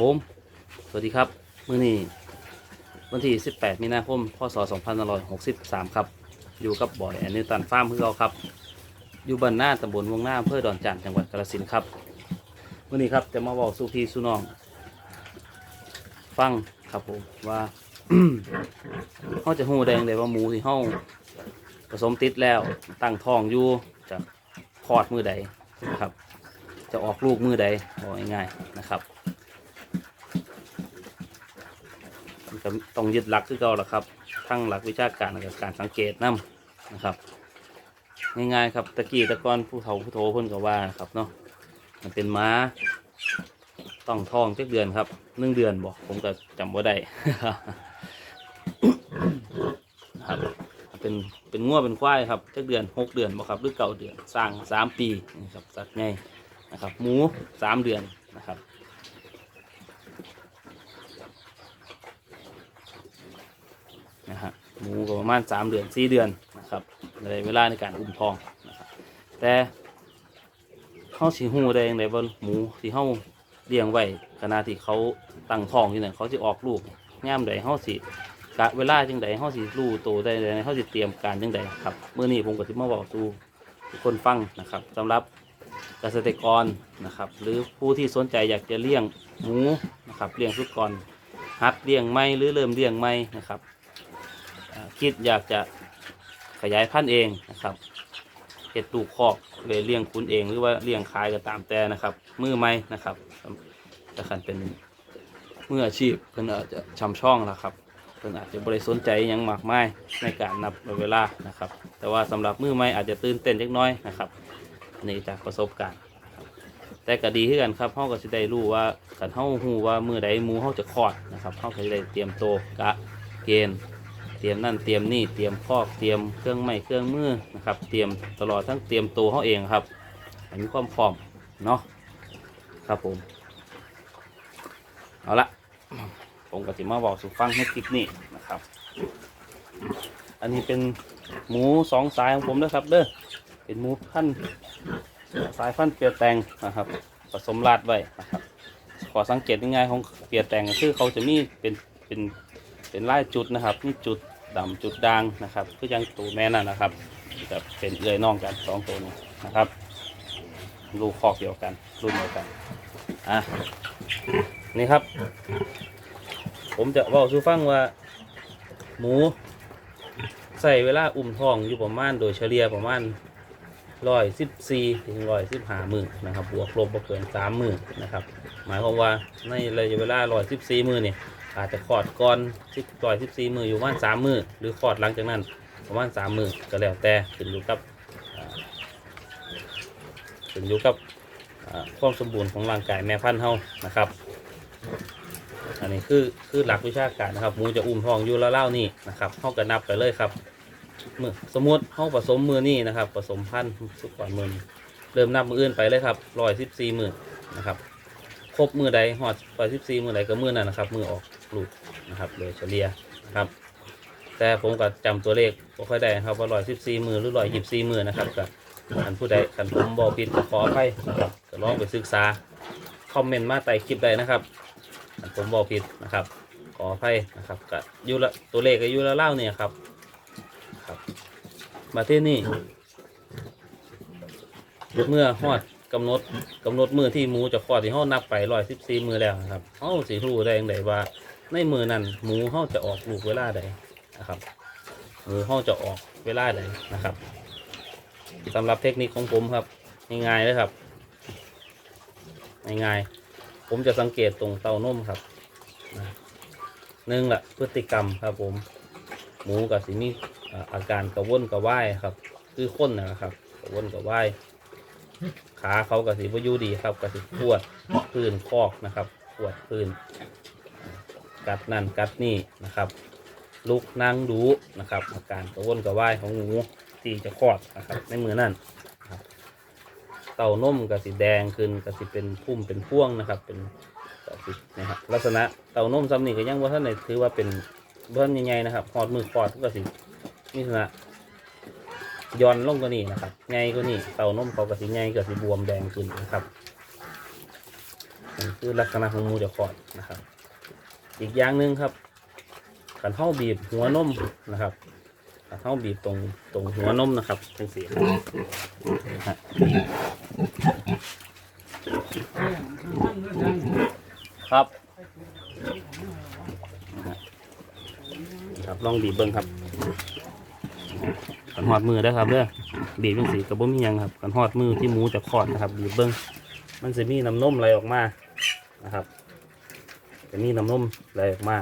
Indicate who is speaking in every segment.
Speaker 1: ผมสวัสดีครับมื้อนี้วันที่ 18 มีนาคม พศ 2563 ครับ อยู่กับบอยแอนนิวตันฟาร์มเพื่อเราครับ อยู่บ้านหน้าตำบลวงหน้าอำเภอดอนจานจังหวัดกาฬสินธุ์ครับวันนี้ครับจะมาบอกสู่พี่สู่น้อง ฟังครับผมว่าเขาจะหูแดงเลยว่าหมูที่เขาผสมติดแล้วตั้งท้องอยู่จะคลอดมือใดนะครับ จะออกลูกมือใดบอกง่ายๆนะครับ มันก็ ต้องยึดหลักคือเก่าละครับ ทั้งหลักวิชาการและการสังเกตนํนะครับ ง่ายๆครับตะกี้ตะกอนผู้เฒ่าผู้โทเพิ่นก็ว่าครับเนาะมันเป็นม้าต้องท้องเจ็ดเดือนครับหนึ่งเดือนบอกผมก็จำว่าได้ครับเป็นเป็นงัวเป็นควายครับเจ็ดเดือนหกเดือนบ่ครับหรือเก้าเดือนสร้างสามปีนะครับสัตว์ใหญ่นะครับ หมูสามเดือนนะครับ นะฮะ หมูก็ประมาณสามเดือนสี่เดือนนะครับในเวลาในการอุ้มท้องนะครับแต่เขาสีหูได้ยังไงว่าหมูที่เขาเลี้ยงไว้ขณะที่เขาตั้งท้องที่นั่นเขาจะออกลูกย่ามใดเขาสิกะเวลาจังใดเขาสิรู้โตได้ใดเขาสิเตรียมการจังใดครับเมื่อนี้ผมก็สิมาบอกสู่ทุกคนฟังนะครับสำหรับเกษตรกรนะครับ หรือผู้ที่สนใจอยากจะเลี้ยงหมูนะครับเลี้ยงสุกรหัดเลี้ยงไม่หรือเริ่มเลี้ยงไม่นะครับ คิดอยากจะขยายพันธุ์เองนะครับเห็ดลูกคอกเลยเลี้ยงคุณเองหรือว่าเลี้ยงขายก็ตามแต่นะครับ มือไม่นะครับแต่ขันเป็นมืออาชีพเพิ่นอาจจะชำช่องแล้วครับเพิ่นอาจจะบริสนใจยังมากไมายในการนับเวลานะครับ แต่ว่าสำหรับมือไม่อาจจะตื่นเต้นเล็กน้อยนะครับนนี่จากประสบการณ์ แต่ก็ดีที่กันครับเฮาก็สิได้รู้ว่าคันเฮาฮู้ว่ามือใดมูเฮาจะคลอดนะครับเฮาก็สิได้เตรียมโตกะเกณฑ์ เตรียมนั่นเตรียมนี่เตรียมคอกเตรียมเครื่องไม้เครื่องมือนะครับ เตรียมตลอดทั้งเตรียมตัวเขาเองครับให้มีความพร้อมเนาะครับผมเอาละผมก็จะมาบอกสู่ฟังในคลิปนี้นะครับ อันนี้เป็นหมูสองสายของผมนะครับเด้อเป็นหมูพันสายพันเปียแตงนะครับ ผสมราดไว้นะครับขอสังเกตง่ายๆของเปียแตงคือเขาจะมีเป็นเป็นเป็นลายจุดนะครับนี่จุด ดำจุดด่างนะครับคือยังตัวแม่นั่นนะครับจะเป็นเอื้อยน้องกันสองตัวนี้นะครับลูกคอกเดียวกันรุ่นเดียวกันอะนี่ครับ ผมจะบอกสู่ฟังว่า หมู ใส่เวลาอุ้มท้องอยู่ประมาณโดยเฉลี่ยประมาณร้อยสิบสี่ถึงร้อยสิบห้ามือนะครับบวกลบบ่เกินสามมือนะครับ หมายความว่าในระยะเวลาร้อยสิบสี่มือเนี่ย อาจจะคลอดก่อนสิบร้อยสิบสี่มืออยู่ประมาณสามมือหรือคลอดหลังจากนั้นประมาณสามมือก็แล้วแต่ขึ้นอยู่กับขึ้นอยู่กับความสมบูรณ์ของร่างกายแม่พันธุ์เฮานะครับ อันนี้คือคือหลักวิชาการนะครับมูจะอุ้มท้องอยู่แล้วเล่านี่นะครับเฮาก็นับไปเลยครับมือสมมติเฮาผสมมือนี่นะครับ ผสมพันธุ์สุกก่อนมือเริ่มนับมืออื่นไปเลยครับร้อยสิบสี่มือนะครับครบมือใดหอดร้อยสิบสี่มือใดก็มือนั้นนะครับ มือออก ลูกนะครับ โดยเฉลี่ยนะครับ แต่ผมก็จำตัวเลขบ่ค่อยได้นะครับว่าร้อยสิบสี่มือหรือร้อยยี่สิบสี่มือนะครับกับอันผู้ใดขันผมบอกผิดก็ขออภัยนะครับก็ลองไปศึกษาคอมเมนต์มาใต้คลิปได้นะครับอันผมบอกผิดนะครับ ขออภัยนะครับก็อยู่ละตัวเลขก็อยู่ละเล่าเนี่ยครับครับ มาที่นี่ เมื่อฮอดกำหนดกำหนดมือที่หมูจะคลอดที่เฮานับไปร้อยสิบสี่มือแล้วนะครับเฮาสิรู้ได้ยังไงว่า ในมือนั้นหมูเฮาจะออกลูกเวลาใดนะครับ หมูเฮาจะออกเวลาใดนะครับสำหรับเทคนิคของผมครับง่ายๆเลยครับง่ายๆผมจะสังเกตตรงเตานมครับนะหนึ่งละพฤติกรรมครับผม หมูกับสิมีอาอาการกระวนกระว่ายครับ คือคนนะครับ กระวนกระว่ายขาเขากระสีบอยูดีครับกระสีปวดพื้นคอกนะครับปวดพื้น กัดนั่นกัดนี่นะครับ ลุกนั่งดูนะครับอาการกระวนกระวายของหมูที่จะคลอดนะครับ ในมือนั่นเต่านมกระสีแดงขึ้นกระสีเป็นพุ่มเป็นพ่วงนะครับ เป็นกระสีนะครับลักษณะเต่านมซ้ำนี่ก็ยังว่าท่านไหนถือว่าเป็นเบิ้ลใหญ่ๆนะครับคอดมือคอดกระสีมีลักษณะย้อนลงกว่านี้นะครับใหญ่กว่านี้เต่านมเขากระสีใหญ่กระสีบวมแดงขึ้นนะครับนี่คือลักษณะของมูจะคอดนะครับ อีกอย่างหนึ่งครับขันเท้าบีบหัวนมนะครับขันเท้าบีบตรงตรงหัวนมนะครับเป็นสีครับครับลองบีบเบิ้งครับขันหอดมือได้ครับเด้อบีบเป็นสีกระบุ้มยังครับขันหอดมือที่หมูจะคลอดนะครับบีบเบิ้งมันจะมีน้ำนมไหลออกมานะครับ จะมีน้ำนมไหลออกมา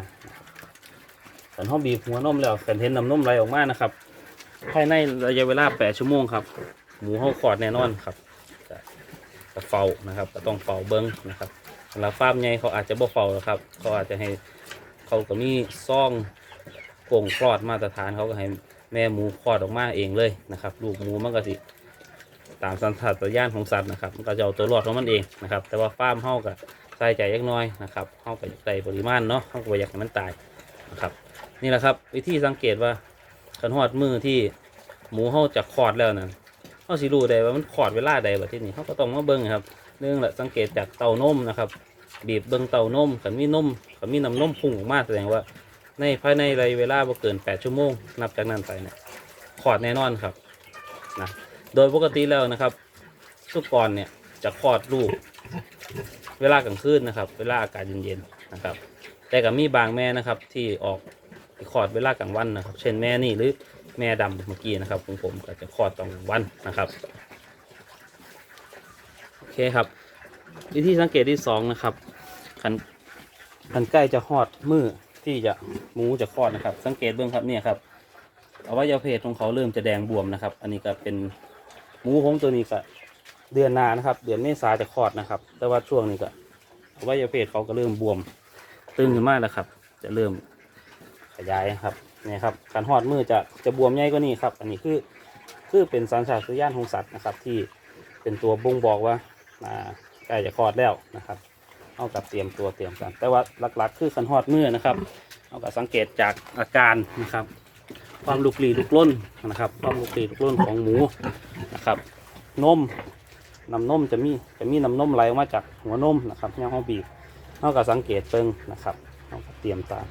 Speaker 1: ขันห้องบีบหัวนมแล้วขันเห็นน้ำนมไหลออกมานะครับ ภายในระยะเวลา8ชั่วโมงครับ หมูเขาขอดแน่นอนครับจะจะเฝ้านะครับก็ต้องเฝ้าเบิ้งนะครับสำหรับฟาร์มใหญ่เขาอาจจะบ่เฝ้าหรอกครับ เขาอาจจะให้เขาก็มีซ่องโก่งคลอดมาตรฐานเขาก็ให้แม่หมูคลอดออกมาเองเลยนะครับ ลูกหมูมันก็สิตามสัญชาตญาณของสัตว์นะครับ มันก็จะเอาตัวรอดของมันเองนะครับ แต่ว่าฟาร์มเขาก็ ใส่ใจยักน้อยนะครับเข้าไปใส่ปริมาณเนาะเข้าไปอยากให้มันตายนะครับ นี่แหละครับ วิธีสังเกตว่าขันหอดมือที่หมูเข้าจะคลอดแล้วนั่นเข้าสิรู้ได้ว่ามันคอดเวลาใดแบบที่นี่เขาก็ต้องมาเบิ้งครับเนื่องละสังเกตจากเตานมนะครับ บีบเบิ้งเตานมขันมีนมขันมีน้ำนมพุ่งออกมาแสดงว่า ในภายในระยะเวลาบ่เกิน 8 ชั่วโมง นับจากนั้นไปเนี่ยคอดแน่นอนครับนะโดยปกติแล้วนะครับสุกรเนี่ยจะคลอดลูก เวลากลางคืนนะครับ เวลาอากาศเย็นๆนะครับ แต่ก็มีบางแม่นะครับที่ออกคลอดเวลากลางวันนะครับ เช่นแม่นี่หรือแม่ดำเมื่อกี้นะครับของผมก็จะคลอดตอนกลางวันนะครับโอเคครับ วิธีสังเกตที่สองนะครับคันคันใกล้จะคอดมือที่จะหมูจะคลอดนะครับ สังเกตเบื้องครับเนี่ยครับอวัยวะเพศของเขาเริ่มจะแดงบวมนะครับ อันนี้ก็เป็นหมูของตัวนี้ก็ เดือนหนานะครับ เดือนเมษาจะคลอดนะครับ แต่ว่าช่วงนี้ก็วัยเพศเขาก็เริ่มบวมตึงขึ้นมากแล้วครับ จะเริ่มขยายครับนี่ครับการหอดมือจะจะบวมใหญ่กว่านี้ครับ อันนี้คือคือเป็นสัญชาตญาณของสัตว์นะครับ ที่เป็นตัวบ่งบอกว่าใกล้จะคลอดแล้วนะครับเอากับเตรียมตัวเตรียมกันแต่ว่าหลักๆ คือขันหอดมือนะครับเอากับสังเกตจากอาการนะครับ ความลุกลี้ลุกล้นนะครับ ความลุกลี้ลุกล้นของหมูนะครับนม น้ำนมจะมีจะมีน้ำนมไหลออกมาจากหัวนมนะครับย่างห้องบีบเราก็สังเกตเบิ่งนะครับเราก็เตรียมตาม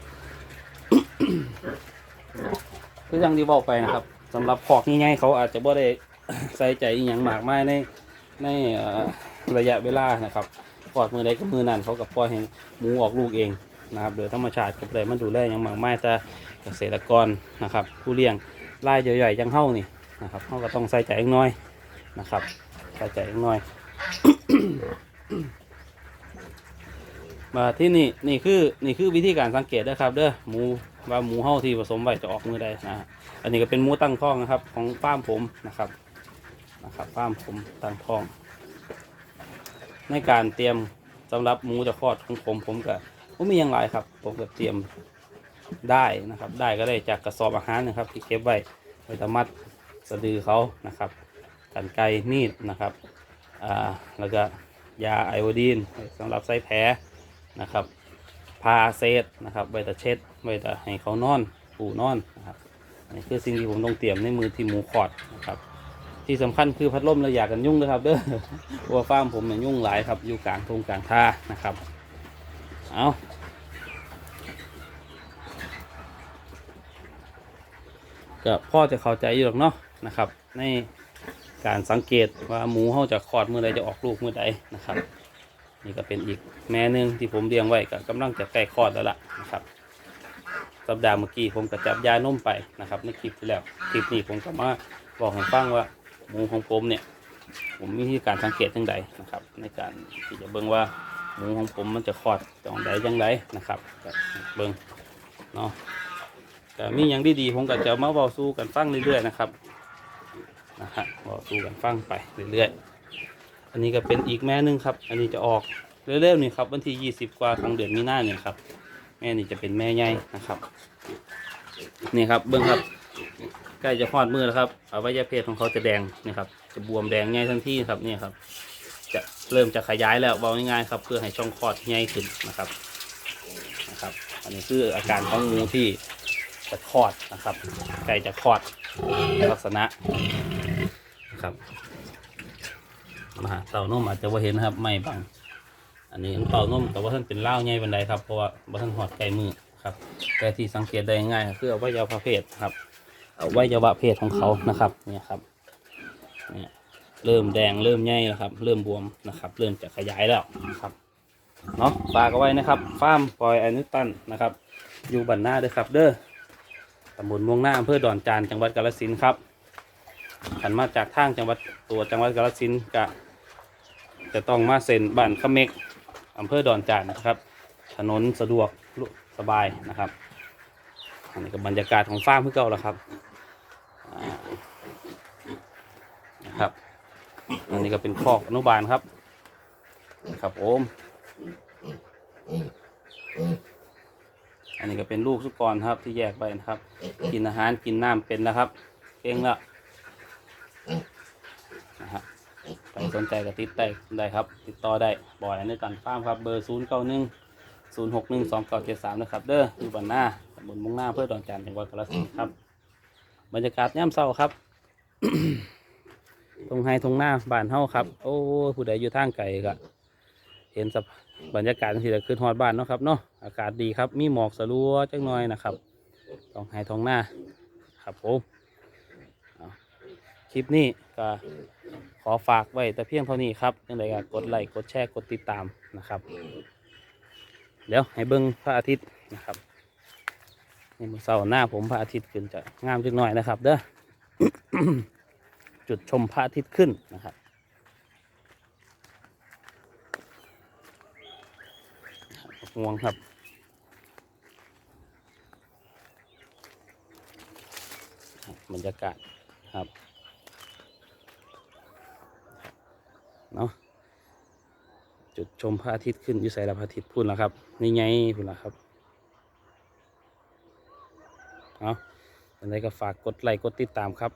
Speaker 1: คืออย่างที่บอกไปนะครับสำหรับขอกง่ายๆเขาอาจจะบ่ได้ใส่ใจอย่างมากมายในในระยะเวลานะครับขอดมือใดก็มือนั่นเขากับปล่อยให้หมูออกลูกเองนะครับโดยธรรมชาติกับเลยมันดูแลอย่างมากมายแต่เกษตรกรนะครับ ผู้เลี้ยงรายใหญ่ๆยังเฮ้านี่นะครับเขาก็ต้องใส่ใจอีกน้อยนะครับ ใส่ใจหน่อย มาที่นี่นี่คือนี่คือวิธีการสังเกตนะครับ เด้อหมูว่าหมูเห่าที่ผสมไว้จะออกมือใดนะฮะอันนี้ก็เป็นหมูตั้งท้องนะครับ ของฟาร์มผมนะครับนะครับฟาร์มผมตั้งท้อง ในการเตรียมสำหรับหมูจะคลอดของผมผมก็ผมมีอย่างไรครับ ผมก็เตรียมได้นะครับ ได้ก็ได้จากกระสอบอาหารนะครับ ที่เก็บไว้ไว้ตมัดสะดือเขานะครับ กันไกมีดนะครับอ่าแล้วก็ยาไอโอดีนสำหรับใส่แผลนะครับพาเซตนะครับไว้แต่เช็ดไว้แต่ให้เขานอนปูนอนนะครับนี่คือสิ่งที่ผมต้องเตรียมในมือที่หมูขอดนะครับที่สำคัญคือพัดลมและอยากกันยุ่งนะครับเด้อเพราะว่าฟาร์มผมเนี่ยยุ่งหลายครับอยู่กลางทงกลางท่านะครับเอาก็พ่อจะเข้าใจอยู่หรอกเนาะนะครับใน การสังเกตว่าหมูเขาจะคลอดเมื่อใดจะออกลูกเมื่อใดนะครับ นี่ก็เป็นอีกแม่หนึ่งที่ผมเลี้ยงไว้ก็กำลังจะใกล้คลอดแล้วล่ะนะครับ สัปดาห์เมื่อกี้ผมก็จับยานมไปนะครับในคลิปที่แล้วคลิปนี้ผมก็มาบอกให้ฟังว่าหมูของผมเนี่ย ผมมีวิธีการสังเกตจังใดนะครับ ในการที่จะเบิ่งว่าหมูของผมมันจะคลอดตอนใดจังใดนะครับเบิ่งเนาะแต่มีอย่างดีๆผมก็จะมาบอกสู้กันฟังเรื่อยๆนะครับ นะฮะบอกสู้กันฟังไปเรื่อยๆ อันนี้ก็เป็นอีกแม่นึงครับ อันนี้จะออกเร็วๆนี่ครับวันที่ 20 กว่าของเดือนมีนาเนี่ยครับ แม่นี่จะเป็นแม่ใหญ่นะครับนี่ครับเบิ้งครับใกล้จะคลอดมือแล้วครับอวัยวะเพศของเขาจะแดงนี่ครับจะบวมแดงใหญ่ทันทีครับนี่ครับ จะเริ่มจะขยายแล้วเบาง่ายๆครับ เพื่อให้ช่องคลอดใหญ่ขึ้นนะครับนะครับ อันนี้คืออาการของงูที่จะคลอดนะครับใกล้จะคลอดลักษณะ ครับมาเต่านมอาจจะว่าเห็นนะครับ ไม่บังอันนี้อันเป่านมแต่ว่าท่านเป็นเล่าใหญ่บันไดครับเพราะว่าบ่ท่านหอดไก่มือครับ แต่ที่สังเกตได้ง่ายคืออวัยวะเพศครับอวัยวะเพศของเขานะครับ เนี่ยครับเนี่ยเริ่มแดงเริ่มใหญ่แล้วครับ เริ่มบวมนะครับ เริ่มจะขยายแล้วนะครับเนาะฝากเอาไว้นะครับฟาร์มปอยอนุตันนะครับ อยู่บันหน้าเด้อครับ เด้อตำบลม่วงหน้าอำเภอดอนจานจังหวัดกาฬสินธุ์ครับ ขันมาจากทางจังหวัดตัวจังหวัดกาฬสินธุ์กะจะต้องมาเซ็นบ้านขเมกอำเภอดอนจานนะครับ ถนนสะดวกสบายนะครับอันนี้ก็บรรยากาศของฟาร์มเพื่อเก่าแล้วครับนะครับ อันนี้ก็เป็นคอกอนุบาลครับ ครับโอม อันนี้ก็เป็นลูกสุกรครับที่แยกไปนะครับ กินอาหารกินน้ำเป็นแล้วครับเก่งแล้วนะครับใคร สนใจก็ติดได้ได้ครับ ติดต่อได้บ่อยในการฟาร์มครับเบอร์0 9 1 0 6 1 2 9 7 3นะครับเด้ออยู่บ้านหน้าตำบลมุ่งหน้าเพื่อดอนจานทร์จังหวัดกาฬสินธุ์ครับบรรยากาศย่ำเศร้าครับตรงไฮตรงหน้าบ้านเฮาครับ โอ้ผู้ใดอยู่ทางไกลก็เห็นสภาพบรรยากาศที่จะขึ้นฮอดบ้านเนาะครับเนาะอากาศดีครับมีหมอกสลัวจังหน่อยนะครับตรงไฮตรงหน้าครับผม คลิปนี้ก็ขอฝากไว้แต่เพียงเท่านี้ครับยังไงก็กดไลค์กดแชร์กดติดตามนะครับ เดี๋ยวให้เบิ้งพระอาทิตย์นะครับนี่มือเสาร์หน้าผมพระอาทิตย์ขึ้นจะงามจังหน่อยนะครับเด้อจุดชมพระอาทิตย์ขึ้นนะครับงวงครับบรรยากาศครับ เนาะ จุดชมพระอาทิตย์ขึ้นอยู่ใส่ละพระอาทิตย์พูดแล้วครับ นี่ไงพูดแล้วครับเอาอันนี้ก็ฝากกดไลค์กดติดตามครับ